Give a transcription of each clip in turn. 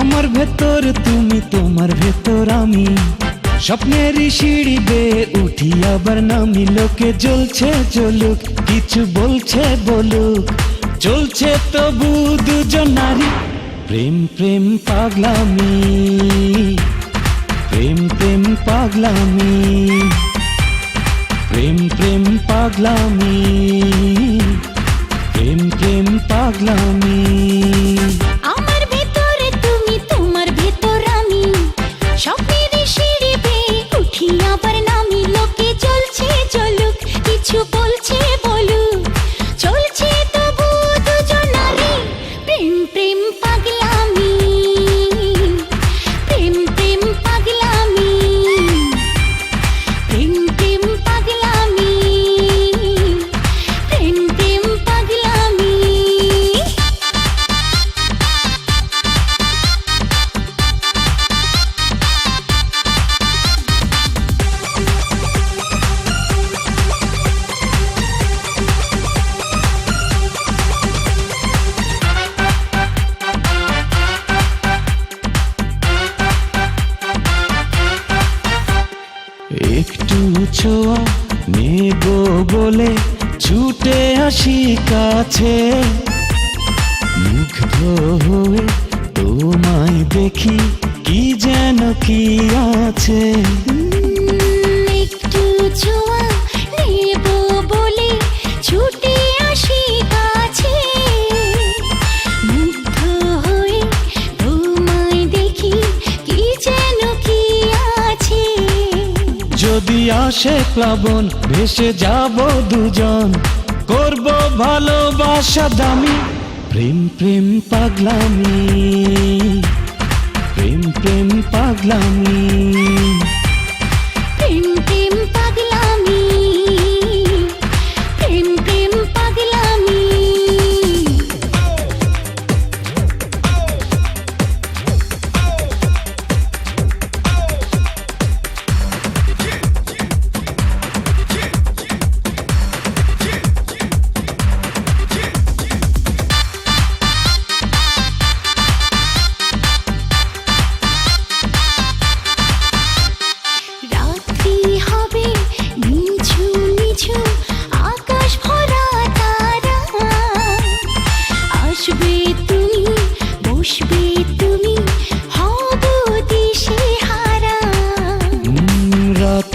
আমার ভেতর তুমি, তোমার ভেতর আমি। স্বপ্নের সিঁড়ি বেয়ে উঠি, আবার নামি, লোকে জ্বলছে চলুক কিছু বলছে বলুক। চলছে তবু দুজন নারী, প্রেম প্রেম, পাগলামি। প্রেম প্রেম, পাগলামি। প্রেম প্রেম, পাগলামি। প্রেম প্রেম, পাগলামি। কিছু ছোঁয়া নেব বলে ছুটে আসি কাছে। মুগ্ধ হয়ে তোমায় দেখি, কি যেন কি আছে। একটু যদি আসে প্লাবন, ভেসে যাব দুজন। করব ভালোবাসা দামি, প্রেম প্রেম, পাগলামি। প্রেম প্রেম, পাগলামি।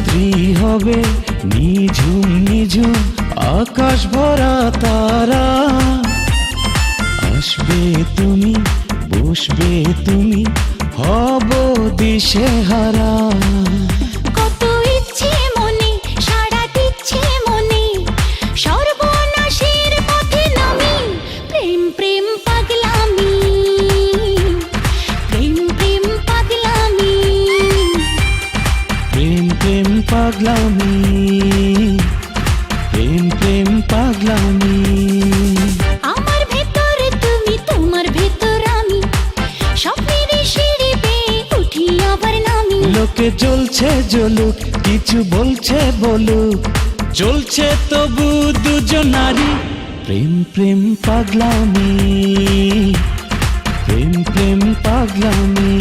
রাত্রি হবে নিঝুম নিঝুম আকাশ ভরা তারা। আসবে তুমি বসবে তুমি হব দিশে হারা। প্রেম পাগলামি প্রেম প্রেম পাগলামি। আমার ভেতরে তুমি তোমার ভেতর আমি। স্বপ্নের সিঁড়ি বেয়ে উঠি আবার নামি। লোকে জ্বলছে জ্বলুক কিছু বলছে বলুক। চলছে তবু দুজন নারী। প্রেম প্রেম পাগলামি প্রেম প্রেম পাগলামি।